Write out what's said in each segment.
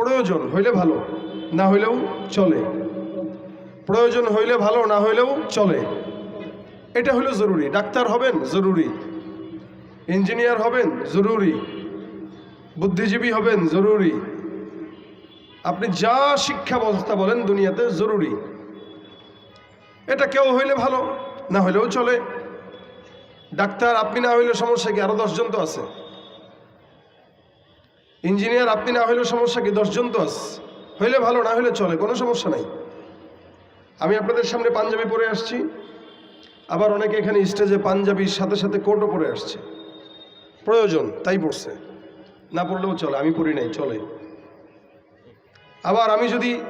প্রয়োজন হইলে ভালো, না হইলেও চলে। প্রয়োজন হইলে ভালো, না হইলেও চলে। এটা হলো জরুরি। ডাক্তার হবেন, জরুরি। ইঞ্জিনিয়ার হবেন, জরুরি। বুদ্ধিজীবী হবেন, জরুরি। আপনি যা শিক্ষা ব্যবস্থা বলেন দুনিয়াতে জরুরি। এটা কেউ হইলে ভালো, না হইলেও চলে। ডাক্তার, আপনি না হইলে সমস্যা কি? আরও দশজন তো আছে। ইঞ্জিনিয়ার, আপনি না হইলেও সমস্যা কি? দশজন আছে। হইলে ভালো, না হইলে চলে, কোনো সমস্যা নাই। আমি আপনাদের সামনে পাঞ্জাবি পরে আসছি। আবার অনেকে এখানে স্টেজে পাঞ্জাবির সাথে সাথে কোটও পরে আসছে। প্রয়োজন, তাই পড়ছে। না পড়লেও চলে, আমি পড়ি নাই, চলে। আবার আমি যদি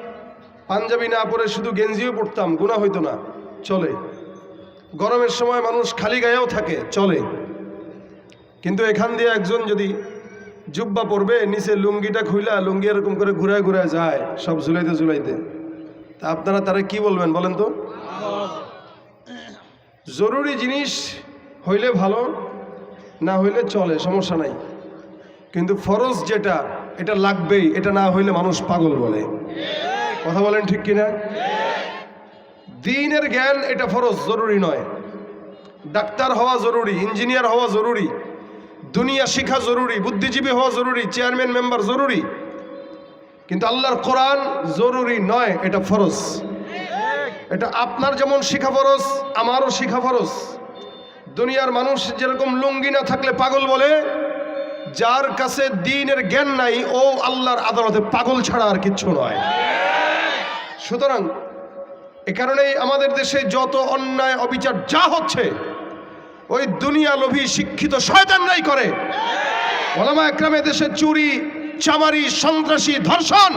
পাঞ্জাবি না পরে শুধু গেঞ্জিও পড়তাম গুণা হইতো না, চলে। গরমের সময় মানুষ খালি গায়েও থাকে, চলে। কিন্তু এখান দিয়ে একজন যদি জুব্বা পরবে, নিচে লুঙ্গিটা খুইলা লুঙ্গি এরকম করে ঘুরায় ঘুরায় যায়, সব ঝুলাইতে ঝুলাইতে। তা আপনারা তারা কি বলবেন বলেন তো? জরুরি জিনিস হইলে ভালো, না হইলে চলে, সমস্যা নাই। কিন্তু ফরজ যেটা, এটা লাগবেই, এটা না হইলে মানুষ পাগল বলে। কথা বলেন ঠিক কিনা? দিনের জ্ঞান এটা ফরজ, জরুরি নয়। ডাক্তার হওয়া জরুরি, ইঞ্জিনিয়ার হওয়া জরুরি। দুনিয়া শিখা জরুরি, বুদ্ধিজীবী হওয়া জরুরি, চেয়ারম্যান, মেম্বার জরুরি। কিন্তু আল্লাহর কোরআন জরুরি নয়, এটা ফরজ। এটা আপনার যেমন শিখা ফরজ, আমারও শিখা ফরজ। দুনিয়ার মানুষ যেরকম লুঙ্গি না থাকলে পাগল বলে, যার কাছে দিনের জ্ঞান নাই, ও আল্লাহর আদালতে পাগল ছাড়া আর কিচ্ছু নয়। সুতরাং, এ কারণেই আমাদের দেশে যত অন্যায়, অবিচার যা হচ্ছে ওই দুনিয়া লোভী শিক্ষিত শয়তানরাই করে। ওলামা একরামে দেশে চুরি, চামারি, সন্ত্রাসী, ধর্ষণ,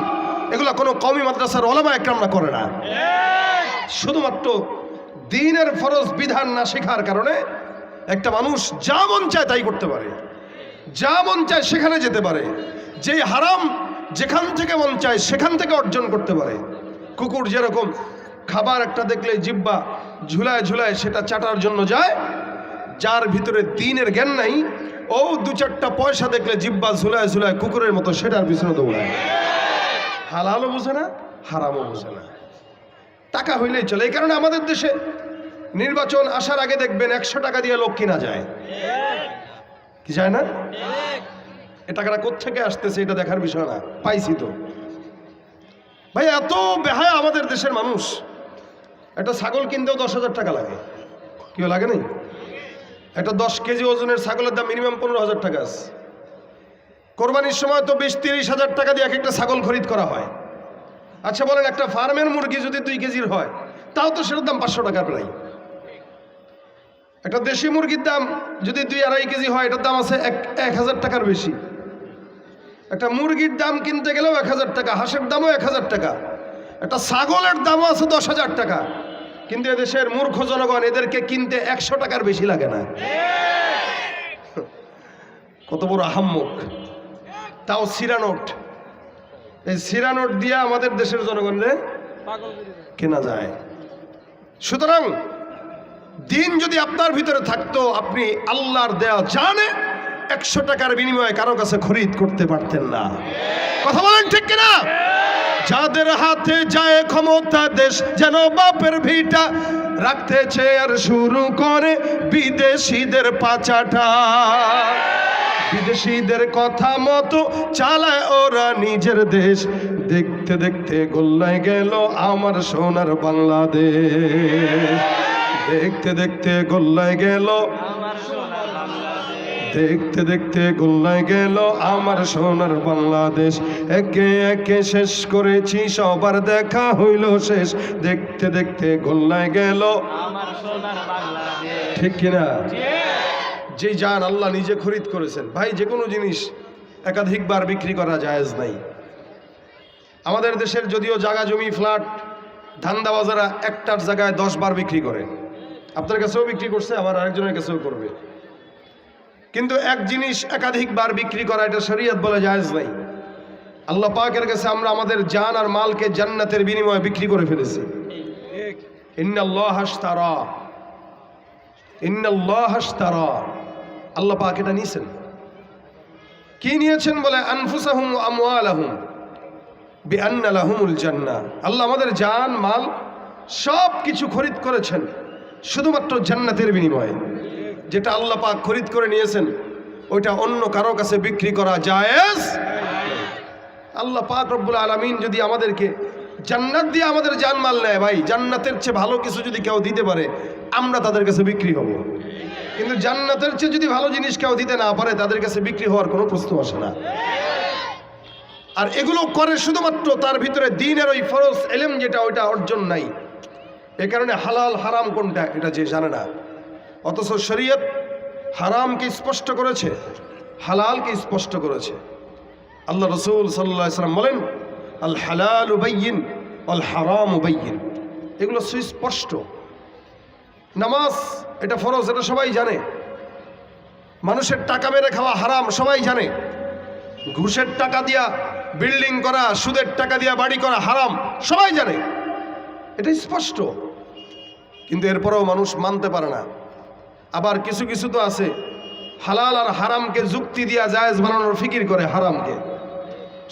এগুলো কোনো কমি মাদ্রাসার ওলামা একরামরা করে না। শুধুমাত্র দিনের ফরজ বিধান না শেখার কারণে একটা মানুষ যা মন চায় তাই করতে পারে। যা মন চায় সেখানে যেতে পারে। যেই হারাম যেখান থেকে মন চায় সেখান থেকে অর্জন করতে পারে। কুকুর যেরকম খাবার একটা দেখলে জিব্বা ঝুলায় ঝুলায় সেটা চাটার জন্য যায় যার ভিতরে দিনের জ্ঞান নাই, ও দু চারটা পয়সা দেখলে জিব্বা ঝুলায় ঝুলায় কুকুরের মতো সেটার পিছনে দৌড়ায়। হালালও বোঝে না, হারামও বোঝে না। টাকা হইলেই চলে। এই কারণে আমাদের দেশে নির্বাচন আসার আগে দেখবেন একশো টাকা দিয়ে লোক কিনা যায়। কি যায় না? এ টাকাটা কোথেকে আসতেছে এটা দেখার বিষয় না। পাইছি তো। ভাই, এত বেহায় আমাদের দেশের মানুষ। একটা ছাগল কিনতেও দশ হাজার টাকা লাগে। কেউ লাগে নাই? একটা দশ কেজি ওজনের ছাগলের দাম মিনিমাম পনেরো হাজার টাকা আছে। কোরবানির সময় তো বিশ তিরিশ হাজার টাকা দিয়ে এক একটা ছাগল খরিদ করা হয়। আচ্ছা বলেন, একটা ফার্মের মুরগি যদি দুই কেজির হয়, তাও তো সেটার দাম পাঁচশো টাকা প্রায়। একটা দেশি মুরগির দাম যদি দুই আড়াই কেজি হয়, এটার দাম আছে এক এক হাজার টাকার বেশি। একটা মুরগির দাম কিনতে গেলেও এক হাজার টাকা, হাঁসের দামও এক হাজার টাকা। একটা ছাগলের দামও আছে দশ হাজার টাকা। কিন্তু এদেশের মূর্খ জনগণ এদেরকে কিনতে একশো টাকার বেশি লাগে না। কত বড় আহাম্মুখ তাও সিরানোট এই সিরানোট দিয়ে আমাদের দেশের জনগণরে কেনা যায়। সুতরাং দিন যদি আপনার ভিতরে থাকতো, আপনি আল্লাহর দেয়া জানে একশো টাকার বিনিময়ে কারও কাছে খরিদ করতে পারতেন না। কথা বলেন ঠিক কিনা? যাদের হাতে যায় ক্ষমতা দেশ, যেন বাপের ভিটা রাখতেছে আর শুরু করে বিদেশিদের পাচাটা বিদেশিদের কথা মতো চালায় ওরা নিজের দেশ। দেখতে দেখতে গোল্লায় গেল আমার সোনার বাংলাদেশ। দেখতে দেখতে গোল্লায় গেল দেখতে দেখতে গোল্লায় গেল আমার সোনার বাংলাদেশ। একে একে শেষ করেছি সবার দেখা হইল শেষ। দেখতে দেখতে গোল্লায় গেল ঠিক কিনা? যে যান আল্লাহ নিজে খরিদ করেছেন। ভাই যে কোনো জিনিস একাধিকবার বিক্রি করা জায়েজ নাই। আমাদের দেশের যদিও জায়গা জমি ফ্ল্যাট ধান্দা ধান্দাবাজারা একটার জায়গায় দশ বার বিক্রি করে। আপনার কাছেও বিক্রি করছে আবার আরেকজনের কাছেও করবে। কিন্তু এক জিনিস একাধিকবার বিক্রি করা, এটা শরীয়ত বলে জায়জ নাই। আল্লাহ পাকের কাছে আমরা আমাদের জান আর মালকে জান্নাতের বিনিময়ে বিক্রি করে ফেলেছি। আল্লাহ পাক এটা নিয়েছেন। কি নিয়েছেন বলে? আনফুসাহুম আমওয়ালাহুম। বেআন্না লাহুমুল জান্না আল্লাহ আমাদের জান, মাল সব কিছু খরিদ করেছেন, শুধুমাত্র জান্নাতের বিনিময়ে। যেটা আল্লাহ পাক খরিদ করে নিয়েছেন, ওইটা অন্য কারও কাছে বিক্রি করা জায়েজ? আল্লাহ পাক রব্বুল আলমিন যদি আমাদেরকে জান্নাত দিয়ে আমাদের জানমাল নেয়, ভাই, জান্নাতের চেয়ে ভালো কিছু যদি কেউ দিতে পারে, আমরা তাদের কাছে বিক্রি হব। কিন্তু জান্নাতের চেয়ে যদি ভালো জিনিস কেউ দিতে না পারে, তাদের কাছে বিক্রি হওয়ার কোনো প্রশ্ন আসে না। আর এগুলো করে শুধুমাত্র তার ভিতরে দিনের ওই ফরজ এলেম যেটা, ওইটা অর্জন নাই। এ কারণে হালাল হারাম কোনটা, এটা যে জানে না। অথচ শরীয়ত হারামকে স্পষ্ট করেছে, হালালকে স্পষ্ট করেছে। আল্লাহ রসুল সাল্লাহ সাল্লাম বলেন, আল হালাল উবাইন আল হারাম উবাইন এগুলো সুস্পষ্ট। নামাজ, এটা ফরজ, এটা সবাই জানে। মানুষের টাকা মেরে খাওয়া হারাম, সবাই জানে। ঘুষের টাকা দিয়া বিল্ডিং করা, সুদের টাকা দিয়া বাড়ি করা হারাম, সবাই জানে। এটা স্পষ্ট। কিন্তু এরপরেও মানুষ মানতে পারে না। আবার কিছু কিছু তো আছে। হালাল আর হারামকে যুক্তি দিয়া জায়েজ বানানোর ফিকির করে হারামকে।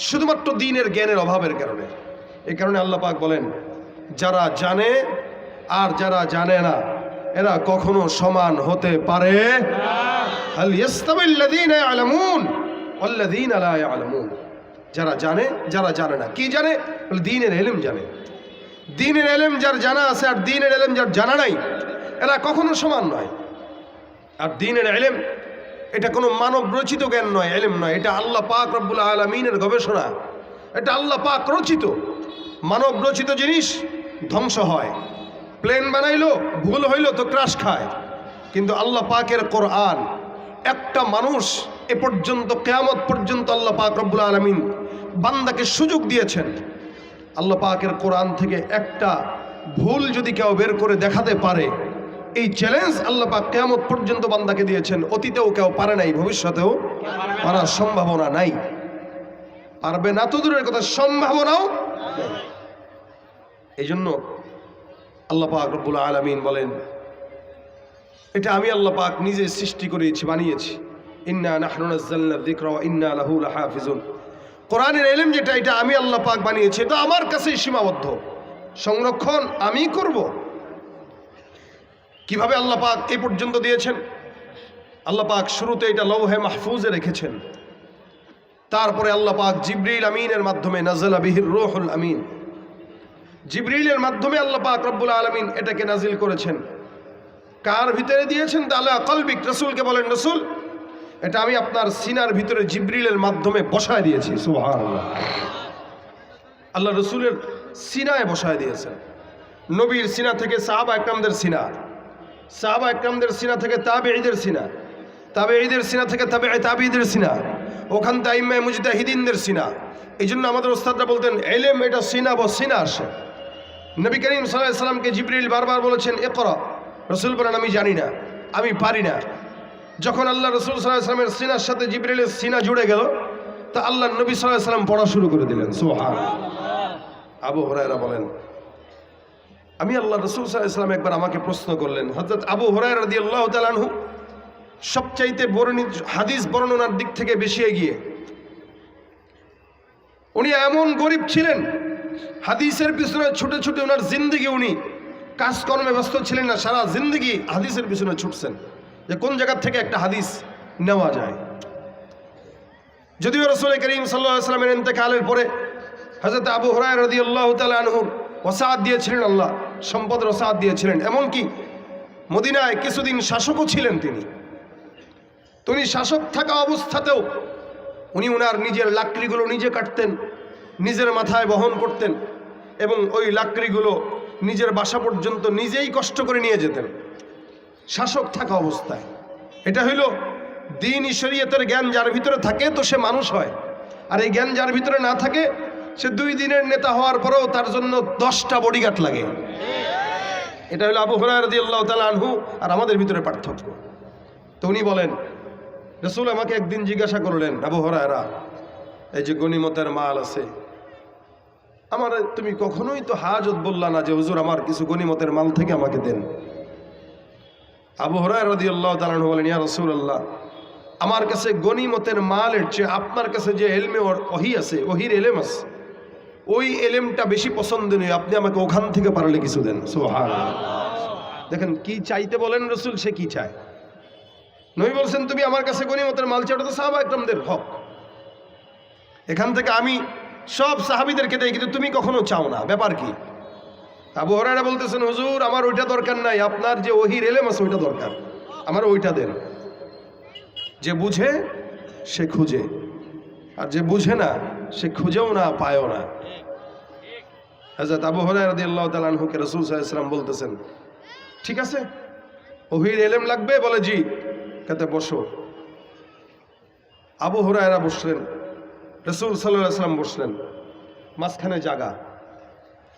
শুধুমাত্র দিনের জ্ঞানের অভাবের কারণে। এই কারণে আল্লাহ পাক বলেন, যারা জানে আর যারা জানে না, এরা কখনো সমান হতে পারে যারা জানে যারা জানে না। কি জানে? দিনের ইলম জানে। দ্বীনের ইলম যার জানা আছে আর দ্বীনের ইলম যার জানা নাই, এরা কখনো সমান নয়। আর দ্বীনের এলেম, এটা কোনো মানব রচিত জ্ঞান নয়, এলেম নয়। এটা আল্লাহ পাক রব্বুল আলমিনের গবেষণা। এটা আল্লাহ পাক রচিত। মানব রচিত জিনিস ধ্বংস হয়। প্লেন বানাইলো, ভুল হইল তো ক্রাশ খায়। কিন্তু আল্লাহ পাকের কোরআন, একটা মানুষ এ পর্যন্ত, কেয়ামত পর্যন্ত আল্লাহ পাক রব্বুল আলমিন বান্দাকে সুযোগ দিয়েছেন। আল্লাহ পাকের কোরআন থেকে একটা ভুল যদি কেউ বের করে দেখাতে পারে এই চ্যালেঞ্জ আল্লাহ পাক কেয়ামত পর্যন্ত বান্দাকে দিয়েছেন। অতীতেও কেউ পারে নাই, ভবিষ্যতেও পারার সম্ভাবনা নাই। পারবে না তো দূরের কথা, সম্ভাবনাও এই জন্য আল্লাহ পাক রব্বুল আলমিন বলেন, এটা আমি আল্লাহ পাক নিজে সৃষ্টি করেছি, বানিয়েছি। ইন্না যিকরা ওয়া ইন্না লাহু লাহাফিজুন। কোরআনের এলেম যেটা, এটা আমি আল্লাহ পাক বানিয়েছি, এটা আমার কাছেই সীমাবদ্ধ। সংরক্ষণ আমি করব কীভাবে আল্লাহ পাক এই পর্যন্ত দিয়েছেন? আল্লাহ পাক শুরুতে এটা লৌহে মাহফুজে রেখেছেন। তারপরে আল্লাহ পাক জিবরিল আমিনের মাধ্যমে নাজলা বিহির রুহুল আমিন। জিবরিলের মাধ্যমে আল্লাহ পাক রব্বুল আলমিন এটাকে নাজিল করেছেন। কার ভিতরে দিয়েছেন? তাহলে কলবিক রসুলকে বলেন, রসুল, এটা আমি আপনার সিনার ভিতরে জিবরিলের মাধ্যমে বসায় দিয়েছি। আল্লাহ রসুলের সিনায় বসায় দিয়েছেন। নবীর সিনা থেকে সাহাবা একরামদের সিনা। সাহাবা একরামদের সিনা থেকে তাবে ঈদের সিনা তাবে ঈদের সিনা থেকে তাবে তাবিদের সিনা, ওখান তাইমায় মুজদাহিদিনদের সিনা। এই জন্য আমাদের ওস্তাদরা বলতেন, এলেম, এটা সিনা বা সিনা আসে। নবী করিম সাল্লাহ সাল্লামকে জিবরিল বারবার বলেছেন এ কর রসুল বলেন, আমি জানি না, আমি পারি না। যখন আল্লাহ রসুল সাল্লাহ সাল্লামের সিনার সাথে জিবরিলের সিনা জুড়ে গেল, তা আল্লাহ নবী সাল্লাহ সাল্লাম পড়া শুরু করে দিলেন সোহান আবু হরাইরা বলেন আমি আল্লাহ রসুল সাল্লাম একবার আমাকে প্রশ্ন করলেন হজরত আবু হরাই রাদি আল্লাহ তালানহু সবচাইতে বর্ণিত হাদিস বর্ণনার দিক থেকে বেশি এগিয়ে। উনি এমন গরিব ছিলেন, হাদিসের পিছনে ছুটে ছুটে ওনার জিন্দগি উনি কাজকর্মে ব্যস্ত ছিলেন না, সারা জিন্দগি হাদিসের পিছনে ছুটছেন যে কোন জায়গার থেকে একটা হাদিস নেওয়া যায়। যদিও রসুল করিম সাল্লাহ সাল্লামের ইন্তেকালের পরে হজরত আবু হরাই রদি আল্লাহ তালহুর ওসাদ দিয়েছিলেন আল্লাহ সম্পদের ওসাদ দিয়েছিলেন। এমনকি মদিনায় কিছুদিন শাসকও ছিলেন তিনি। তো উনি শাসক থাকা অবস্থাতেও উনি ওনার নিজের লাকড়িগুলো নিজে কাটতেন, নিজের মাথায় বহন করতেন এবং ওই লাকড়িগুলো নিজের বাসা পর্যন্ত নিজেই কষ্ট করে নিয়ে যেতেন। শাসক থাকা অবস্থায়। এটা হইল দিন ঈশ্বরিয়তের জ্ঞান যার ভিতরে থাকে তো সে মানুষ হয়। আর এই জ্ঞান যার ভিতরে না থাকে সে দুই দিনের নেতা হওয়ার পরেও তার জন্য দশটা বডিগার্ড লাগে। এটা হলো আবু হরাই রদি আল্লাহ তালা আনহু আর আমাদের ভিতরে পার্থক্য। তো উনি বলেন, রসুল আমাকে একদিন জিজ্ঞাসা করলেন, আবু হরায়রা, এই যে গনিমতের মাল আছে, আমার তুমি কখনোই তো হাজত বললা না যে হুজুর আমার কিছু গনিমতের মাল থেকে আমাকে দেন? আবু হরাই রদি আল্লাহ তালান বলেন, ইয়া রসুল আল্লাহ আমার কাছে গনিমতের মালের চেয়ে আপনার কাছে যে এলমে ওহি আছে, ওহির এলেম আছে ওই এলেমটা বেশি পছন্দ পছন্দনীয় আপনি আমাকে ওখান থেকে পারলে কিছু দেন। সোহান দেখেন, কি চাইতে বলেন রসুল, সে কি চায়? নবী বলছেন, তুমি আমার কাছে গনিমতের মাল চাও তো সাহাবা একদমদের হক। এখান থেকে আমি সব সাহাবিদেরকে দেই, কিন্তু তুমি কখনো চাও না। ব্যাপার কি? আবু হরাইরা বলতেছেন, হুজুর, আমার ওইটা দরকার নাই। আপনার যে ওহির এলেম আছে, ওইটা দরকার। আমার ওইটা দেন। যে বুঝে, সে খুঁজে। আর যে বুঝে না, সে খুঁজেও না, পায়ও না। হাজরত আবু হরাই রাদিয়াল্লাহু তাআলা আনহুকে রাসূল ওয়াসাল্লাম বলতেছেন, ঠিক আছে? ওহির এলেম লাগবে? বলে, জি। কাতে বসো। আবু হরায়রা বসলেন, রসুল সাল্লাম বসলেন, মাঝখানে জাগা।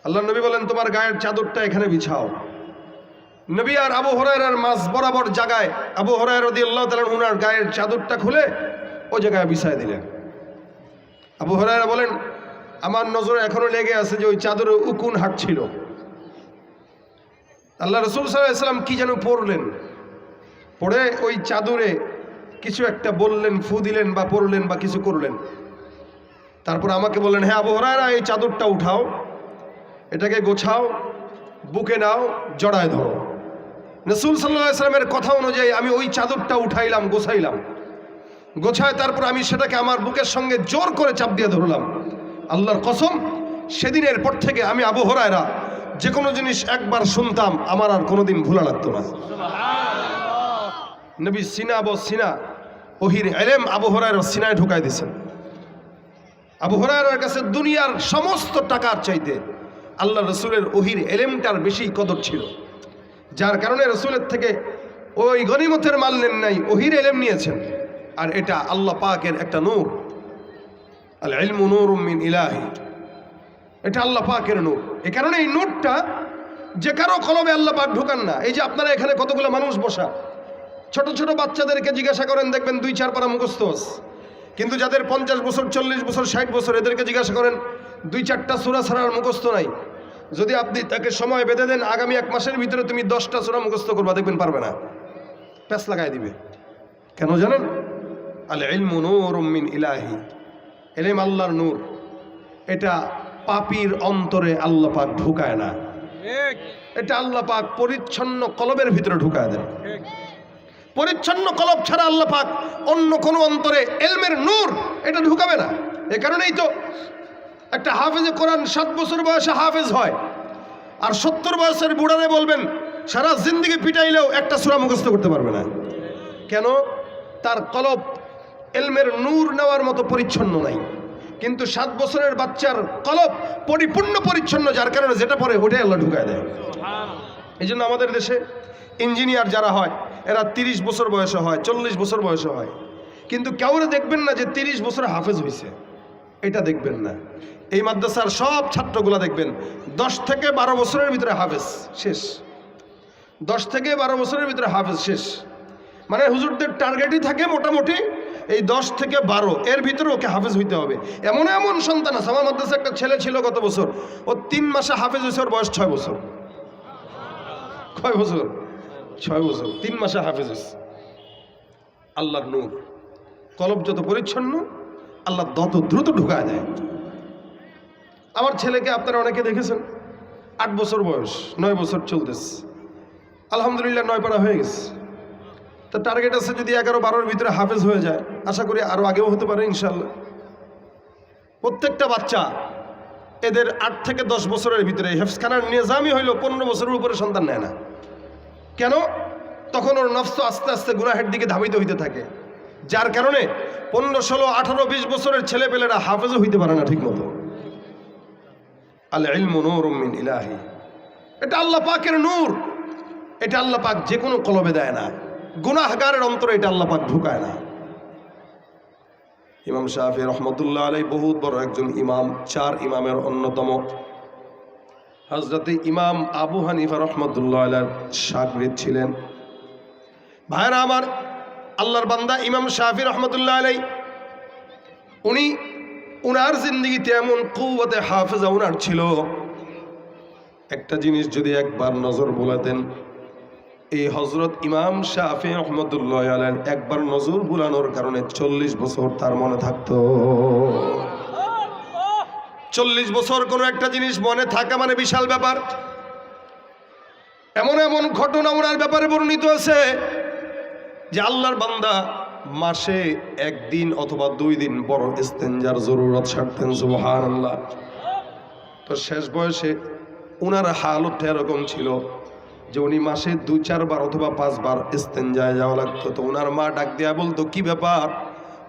আল্লাহ নবী বলেন, তোমার গায়ের চাদরটা এখানে বিছাও। নবী আর আবু হরায়রার মাঝ বরাবর জাগায় আবু হরায়র রদি আল্লাহ তালান উনার গায়ের চাদরটা খুলে ওই জায়গায় বিছায় দিলেন। আবু হরায়রা বলেন আমার নজরে এখনও লেগে আছে যে ওই চাদরে উকুন হাঁটছিল আল্লাহ রসুল সাল্লাম কি যেন পড়লেন। পড়ে ওই চাদরে কিছু একটা বললেন, ফু দিলেন বা পড়লেন বা কিছু করলেন। তারপর আমাকে বললেন হ্যাঁ আবহাওয়ারা এই চাদরটা উঠাও, এটাকে গোছাও, বুকে নাও, জড়ায় ধরো। রসুল সাল্লাহ সাল্লামের কথা অনুযায়ী আমি ওই চাদরটা উঠাইলাম, গোছাইলাম। গোছায় তারপর আমি সেটাকে আমার বুকের সঙ্গে জোর করে চাপ দিয়ে ধরলাম। আল্লাহর কসম সেদিনের পর থেকে আমি আবু হরায়রা যে কোনো জিনিস একবার শুনতাম আমার আর কোনোদিন ভোলা লাগতো না। নবী সিনা আবু সিনা ওহির এলেম আবু হরায়রা সিনায় ঢুকাই দিয়েছেন। আবু হরায়রার কাছে দুনিয়ার সমস্ত টাকার চাইতে আল্লাহ রসুলের ওহির এলেমটার বেশি কদর ছিল। যার কারণে রসুলের থেকে ওই গনিমতের মাল নেন নাই ওহির এলেম নিয়েছেন। আর এটা আল্লাহ পাকের একটা নূর। আল ইলমু নূর মিন ইলাহি। এটা আল্লাহ পাকের নূর। এ কারণে এই নূরটা যে কারও কলমে আল্লাহ পাক ঢুকান না। এই যে আপনারা এখানে কতগুলো মানুষ বসা। ছোট ছোট বাচ্চাদেরকে জিজ্ঞাসা করেন, দেখবেন দুই চার পারা মুখস্থ কিন্তু যাদের পঞ্চাশ বছর, চল্লিশ বছর, ষাট বছর, এদেরকে জিজ্ঞাসা করেন, দুই চারটা সুরা ছাড়ার মুখস্থ নাই। যদি আপনি তাকে সময় বেঁধে দেন, আগামী এক মাসের ভিতরে তুমি দশটা সুরা মুখস্থ করবা, দেখবেন পারবে না। প্যাস লাগাই দিবে। কেন জানেন? আল ইলমু নূর মিন ইলাহি। এলেম আল্লাহর নূর। এটা পাপির অন্তরে আল্লাহ পাক ঢুকায় না। এটা আল্লাহ পাক পরিচ্ছন্ন কলবের ভিতরে ঢুকায় দেন। পরিচ্ছন্ন কলব ছাড়া আল্লাহ পাক অন্য কোনো অন্তরে এলমের নূর এটা ঢুকাবে না। এ কারণেই তো একটা হাফেজে কোরআন সাত বছর বয়সে হাফেজ হয়। আর সত্তর বয়সের বুড়ারে বলবেন সারা জিন্দিগি পিটাইলেও একটা সুরা মুখস্থ করতে পারবে না। কেন? তার কলব এলমের নূর নেওয়ার মতো পরিচ্ছন্ন নাই। কিন্তু সাত বছরের বাচ্চার কলব পরিপূর্ণ পরিচ্ছন্ন, যার কারণে যেটা পরে ওটাই আল্লাহ ঢুকায় দেয়। এই জন্য আমাদের দেশে ইঞ্জিনিয়ার যারা হয়, এরা তিরিশ বছর বয়সে হয়, চল্লিশ বছর বয়সে হয়। কিন্তু কাউরে দেখবেন না যে তিরিশ বছর হাফেজ হয়েছে এটা দেখবেন না। এই মাদ্রাসার সব ছাত্রগুলা দেখবেন, দশ থেকে বারো বছরের ভিতরে হাফেজ, শেষ। দশ থেকে বারো বছরের ভিতরে হাফেজ, শেষ। মানে হুজুরদের টার্গেটই থাকে মোটামুটি এই দশ থেকে বারো, এর ভিতরে ওকে হাফেজ হইতে হবে। এমন এমন সন্তান আছে, আমার মাদ্রাসা একটা ছেলে ছিল গত বছর, ও তিন মাসে হাফেজ হয়েছে, ওর বয়স ছয় বছর। কয় বছর, ছয় বছর, তিন মাসে হাফেজ হয়েছে। আল্লাহর নূর। কলব যত পরিচ্ছন্ন আল্লাহ তত দ্রুত ঢুকায় দেয়। আমার ছেলেকে আপনারা অনেকে দেখেছেন, আট বছর বয়স, নয় বছর চলতেছে। আলহামদুলিল্লাহ নয় পাড়া হয়ে গেছে। তা টার্গেট আছে যদি এগারো বারোর ভিতরে হাফেজ হয়ে যায়, আশা করি আরও আগেও হতে পারে ইনশাল্লাহ প্রত্যেকটা বাচ্চা এদের আট থেকে দশ বছরের ভিতরে হেফসখানার নিজামই হইল পনেরো বছরের উপরে সন্তান নেয় না। কেন? তখন ওর নফস আস্তে আস্তে গুনাহের দিকে ধাবিত হইতে থাকে। যার কারণে পনেরো, ষোলো, আঠারো, বিশ বছরের ছেলেপেলেরা হাফেজও হইতে পারে না ঠিক মতো আল ইলমু ইলাহি। এটা আল্লাহ পাকের নূর। এটা আল্লাহ পাক যে কোনো কলবে দেয় না। গুনাহগারের অন্তরে এটা আল্লাহ পাক ঢুকায় না। ইমাম শাহি রহমতুল্লাহ আলাই বহুত বড় একজন ইমাম, চার ইমামের অন্যতম। হজরতে ইমাম আবু হানিফা রহমতুল্লাহ আলার সাগরিদ ছিলেন। ভাইরা আমার, আল্লাহর বান্দা ইমাম শাহি রহমতুল্লাহ আলাই উনি, উনার জিন্দগিতে এমন কৌবতে হাফেজা উনার ছিল। একটা জিনিস যদি একবার নজর বোলাতেন এই হজরত ইমাম শাহি রহমতুল্লাহ আলের একবার নজর বুলানোর কারণে চল্লিশ বছর তার মনে থাকতো। চল্লিশ বছর কোনো একটা জিনিস মনে থাকা মানে বিশাল ব্যাপার। এমন এমন ঘটনা ওনার ব্যাপারে বর্ণিত আছে যে আল্লাহর বান্দা মাসে একদিন অথবা দুই দিন বড় ইস্তেঞ্জার জরুরত ছাড়তেন সুবহান আল্লাহ তো শেষ বয়সে ওনার হালতটা এরকম ছিল। যে উনি মাসে দু চারবার অথবা পাঁচবার ইস্তেঞ্জায় যাওয়া লাগতো। তো ওনার মা ডাক দেয়া বলতো, কি ব্যাপার?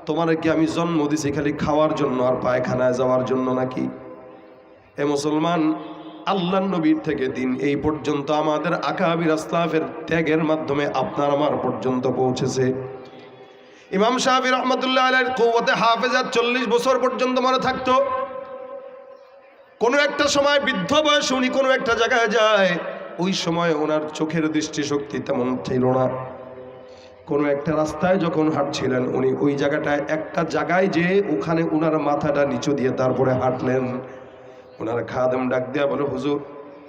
তোমার কি আমি জন্ম দিছি খালি খাওয়ার জন্য আর পায়খানায় যাওয়ার জন্য নাকি? এ মুসলমান, আল্লাহ নবীর থেকে দিন এই পর্যন্ত আমাদের আকাবির আসলাফের ত্যাগের মাধ্যমে আপনার আমার পর্যন্ত পৌঁছেছে। ইমাম সাহাবি রহমতুল্লাহ আলের কৌতে হাফেজার চল্লিশ বছর পর্যন্ত মনে থাকতো। কোনো একটা সময় বৃদ্ধ বয়স উনি কোনো একটা জায়গায় যায় ওই সময় ওনার চোখের দৃষ্টিশক্তি তেমন ছিল না। কোনো একটা রাস্তায় যখন হাঁটছিলেন উনি, ওই জায়গাটায় একটা জায়গায় যে ওখানে ওনার মাথাটা নিচু দিয়ে তারপরে হাঁটলেন। ওনার খাদেম ডাক দেয়া বলে, হুজুর,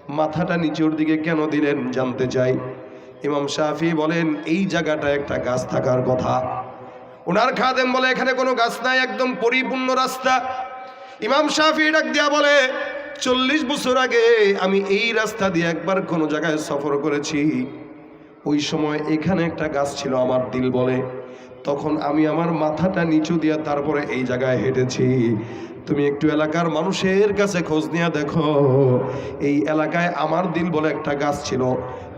মাথাটা নিচুর দিকে কেন দিলেন জানতে চাই? ইমাম শাফি বলেন, এই জায়গাটা একটা গাছ থাকার কথা। ওনার খাদেম বলে, এখানে কোনো গাছ নাই, একদম পরিপূর্ণ রাস্তা। ইমাম শাফি ডাক দেয়া বলে চল্লিশ বছর আগে আমি এই রাস্তা দিয়ে একবার কোনো জায়গায় সফর করেছি। ওই সময় এখানে একটা গাছ ছিল, আমার দিল বলে। তখন আমি আমার মাথাটা নিচু দিয়ে তারপরে এই জায়গায় হেঁটেছি। তুমি একটু এলাকার মানুষের কাছে খোঁজ নিয়ে দেখো। এই এলাকায় আমার দিল বলে একটা গাছ ছিল।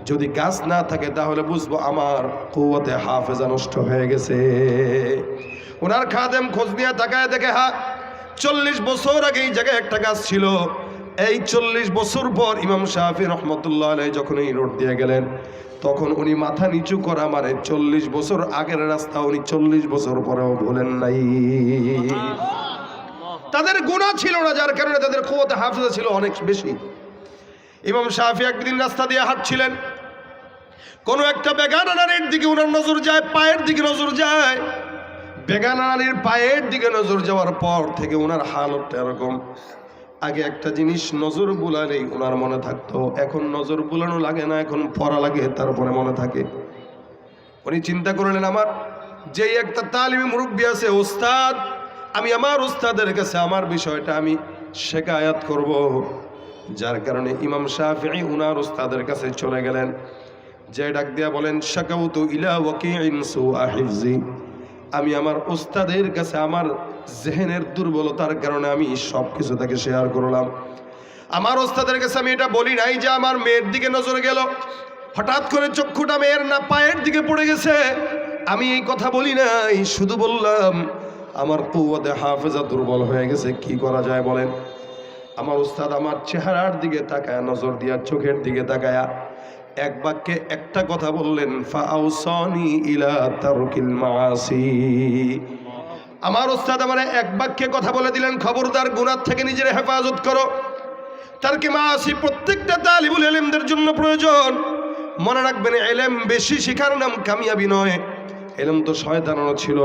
যদি গাছ না থাকে, তাহলে বুঝব আমার কৌয়াতে হাফেজা নষ্ট হয়ে গেছে। ওনার খাদেম খোঁজ নিয়ে তাকায় দেখে, হা, চল্লিশ বছর আগে এই জায়গায় একটা গাছ ছিল। এই চল্লিশ বছর পর ইমাম শাহি রহমতুল্লাহ আলাই যখন এই রোড দিয়ে গেলেন, তখন উনি মাথা নিচু করা মারে, চল্লিশ বছর আগের রাস্তা উনি চল্লিশ বছর পরেও ভুলেন নাই। তাদের গুণা ছিল না, যার কারণে তাদের কুয়াতে হাফজা ছিল অনেক বেশি। ইমাম শাহি একদিন রাস্তা দিয়ে হাঁটছিলেন। কোনো একটা বেগানা নারীর দিকে ওনার নজর যায়, পায়ের দিকে নজর যায়। বেগানা নারীর পায়ের দিকে নজর যাওয়ার পর থেকে ওনার হালতটা এরকম। আগে একটা জিনিস নজর বুলালেই ওনার মনে থাকতো। এখন নজর বুলানো লাগে না, এখন পড়া লাগে, তারপরে মনে থাকে। উনি চিন্তা করলেন, আমার যেই একটা তালিমি মুরব্বী আছে, ওস্তাদ, আমি আমার ওস্তাদের কাছে আমার বিষয়টা আমি শেখায়াত করব। যার কারণে ইমাম শাফি উনার ওস্তাদের কাছে চলে গেলেন। যে ডাক দিয়া বলেন, শাকাউতু ইলা ওয়াকিইন সুআ হিফজি। আমি আমার ওস্তাদের কাছে আমার জেহেনের দুর্বলতার কারণে আমি সব কিছু তাকে শেয়ার করলাম। আমার ওস্তাদের কাছে আমি এটা বলি নাই যে আমার মেয়ের দিকে নজর গেল। হঠাৎ করে চক্ষুটা মেয়ের না, পায়ের দিকে পড়ে গেছে। আমি এই কথা বলি নাই, শুধু বললাম, আমার কৌয়াতে হাফেজা দুর্বল হয়ে গেছে, কি করা যায় বলেন? আমার উস্তাদ আমার চেহারার দিকে তাকায়, নজর দিয়া চোখের দিকে তাকায়া এক বাক্যে একটা কথা বললেন ফাউসনি ইলা তারকিল মাসি আমার ওস্তাদ আমার এক বাক্যে কথা বলে দিলেন, খবরদার গুনার থেকে নিজের হেফাজত করো। তার কি মাসি প্রত্যেকটা তালিবুল এলেমদের জন্য প্রয়োজন। মনে রাখবেন এলেম বেশি শিখার নাম কামিয়াবি নয়। এলেম তো শয়তানও ছিল।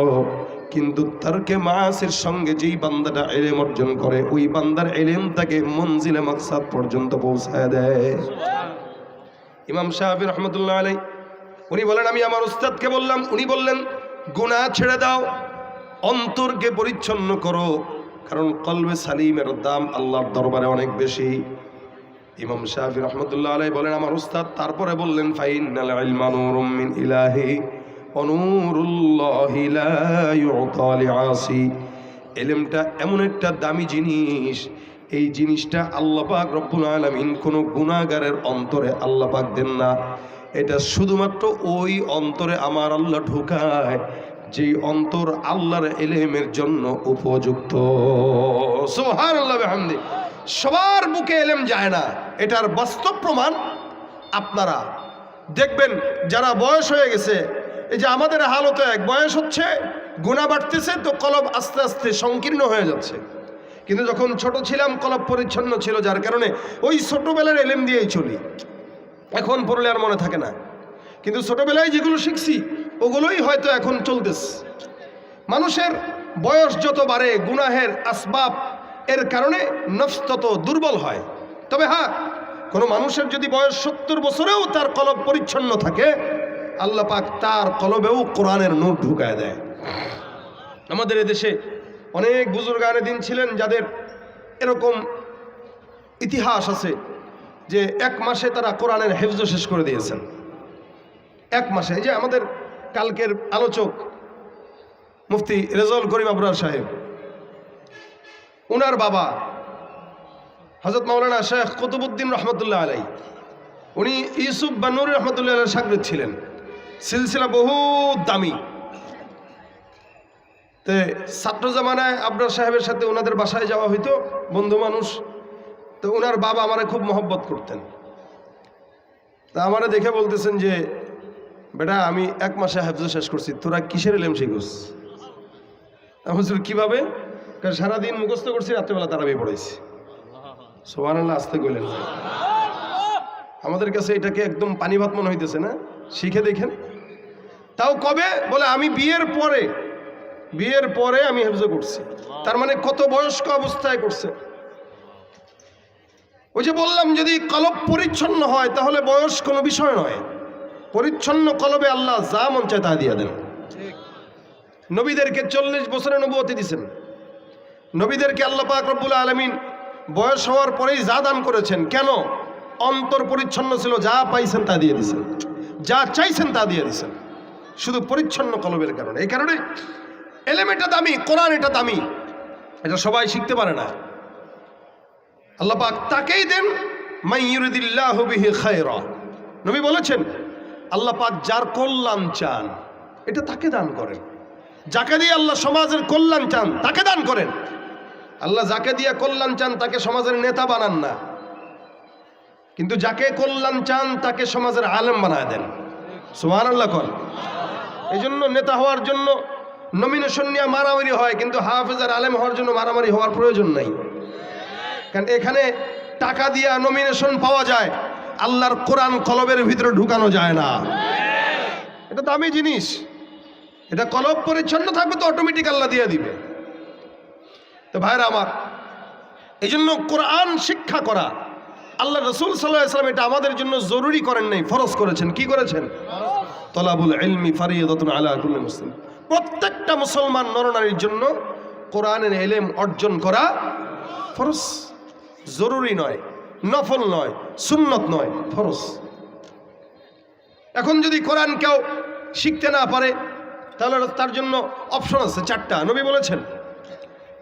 কিন্তু তারকে মাসের সঙ্গে যেই বান্দাটা এলেম অর্জন করে, ওই বান্দার এলেম তাকে মঞ্জিলে মাকসাদ পর্যন্ত পৌঁছায় দেয়। ইমাম সাহাবি রহমতুল্লাহ আলাই উনি বলেন, আমি আমার উস্তাদকে বললাম, উনি বললেন, গুনাহ ছেড়ে দাও, অন্তরকে পরিচ্ছন্ন করো, কারণ কলবে সালিমের দাম আল্লাহর দরবারে অনেক বেশি। ইমাম শাহি রহমতুল্লাহ আলাই বলেন, আমার উস্তাদ তারপরে বললেন ফাইনাল ইলমা নূরুম মিন ইলাহি ওয়া নূরুল্লাহি লা এলেমটা এমন একটা দামি জিনিস এই জিনিসটা আল্লাহ পাক রব্বুল আলামিন কোনো গুনাহগারের অন্তরে আল্লাহ পাক দেন না। এটা শুধুমাত্র ওই অন্তরে আমার আল্লাহ ঢুকায়, যেই অন্তর আল্লাহর এলেমের জন্য উপযুক্ত। সোহান আল্লাহ সবার বুকে এলেম যায় না। এটার বাস্তব প্রমাণ আপনারা দেখবেন, যারা বয়স হয়ে গেছে, এই যে আমাদের হালত এক বয়স হচ্ছে গুণা বাড়তেছে, তো কলব আস্তে আস্তে সংকীর্ণ হয়ে যাচ্ছে। কিন্তু যখন ছোট ছিলাম কলব পরিচ্ছন্ন ছিল যার কারণে ওই ছোটবেলার এলেম দিয়েই চলি। এখন পড়লে আর মনে থাকে না। কিন্তু ছোটবেলায় যেগুলো শিখছি, ওগুলোই হয়তো এখন চলতেছে। মানুষের বয়স যত বাড়ে, গুনাহের আসবাব, এর কারণে নফস তত দুর্বল হয়। তবে হ্যাঁ কোনো মানুষের যদি বয়স সত্তর বছরেও তার কলব পরিচ্ছন্ন থাকে, আল্লাহ পাক তার কলবেও কোরআনের নূর ঢুকায় দেয়। আমাদের এদেশে অনেক বুজুর্গানে দিন ছিলেন যাদের এরকম ইতিহাস আছে যে এক মাসে তারা কোরআনের হেফজ শেষ করে দিয়েছেন। এক মাসে যে আমাদের কালকের আলোচক মুফতি রেজাউল করিম আবরার সাহেব, উনার বাবা হজরত মাওলানা শেখ কুতুবুদ্দিন রহমতুল্লাহ আলাই উনি ইউসুফ বানুর রহমতুল্লাহ আলাই ছিলেন। সিলসিলা বহু দামি। তে ছাত্র জামানায় আবরার সাহেবের সাথে ওনাদের বাসায় যাওয়া হইতো বন্ধু মানুষ। তো ওনার বাবা আমারে খুব মহব্বত করতেন। তা আমারে দেখে বলতেছেন যে বেটা আমি এক মাসে হাফজ শেষ করছি তোরা কিসের এলেম শিখুস বলছি, কীভাবে? কারণ সারাদিন মুখস্থ করছি রাত্রেবেলা তারাবি পড়াইছি। সোহান আল্লাহ আসতে গেলেন আমাদের কাছে এটাকে একদম পানি ভাত মনে হইতেছে না? শিখে দেখেন। তাও কবে? বলে আমি বিয়ের পরে বিয়ের পরে আমি হেফজ করছি। তার মানে কত বয়স্ক অবস্থায় করছে। ওই যে বললাম, যদি কলব পরিচ্ছন্ন হয়, তাহলে বয়স কোনো বিষয় নয়। পরিচ্ছন্ন কলবে আল্লাহ যা মন চায় তা দিয়ে দেন। নবীদেরকে চল্লিশ বছরে নবুয়তি দিছেন। নবীদেরকে আল্লাহ পাক রব্বুল আলমিন বয়স হওয়ার পরেই যা দান করেছেন, কেন? অন্তর পরিচ্ছন্ন ছিল, যা পাইছেন তা দিয়ে দিছেন। যা চাইছেন তা দিয়ে দিছেন। শুধু পরিচ্ছন্ন কলবের কারণে। এই কারণে এলেম এটা দামি, কোরআন এটা দামি। এটা সবাই শিখতে পারে না। আল্লাহ পাক তাকেই দেন মাইয়ুরিদিল্লাহ খায়রা। নবী বলেছেন, আল্লাহ পাক যার কল্যাণ চান, এটা তাকে দান করেন। যাকে দিয়ে আল্লাহ সমাজের কল্যাণ চান, তাকে দান করেন। আল্লাহ যাকে দিয়ে কল্যাণ চান, তাকে সমাজের নেতা বানান না। কিন্তু যাকে কল্যাণ চান, তাকে সমাজের আলেম বানায় দেন। সুমান আল্লাহ কর। এই জন্য নেতা হওয়ার জন্য নমিনেশন নিয়ে মারামারি হয় কিন্তু হাফেজার আলেম হওয়ার জন্য মারামারি হওয়ার প্রয়োজন নাই। কারণ এখানে টাকা দিয়া নমিনেশন পাওয়া যায় আল্লাহর কোরআন কলবের ভিতরে ঢুকানো যায় না। এটা দামি জিনিস। এটা কলব পরিচ্ছন্ন থাকবে তো অটোমেটিক আল্লাহ দিয়ে দিবে। তো ভাইরা আমার এই জন্য কোরআন শিক্ষা করা আল্লাহ রসুল সাল্লাহ ইসলাম এটা আমাদের জন্য জরুরি করেন নাই ফরজ করেছেন। কি করেছেন? তলাবুল ইলমি ফারিয়াদাতুন আলা মুসলিম। প্রত্যেকটা মুসলমান নরনারীর জন্য কোরআনের এলেম অর্জন করা ফরস জরুরি নয়, নফল নয়, সুন্নত নয় ফরস এখন যদি কোরআন কেউ শিখতে না পারে, তাহলে তার জন্য অপশন আছে চারটা। নবী বলেছেন,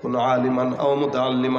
কোন আলিমান আহমদ মুতাআল্লিমান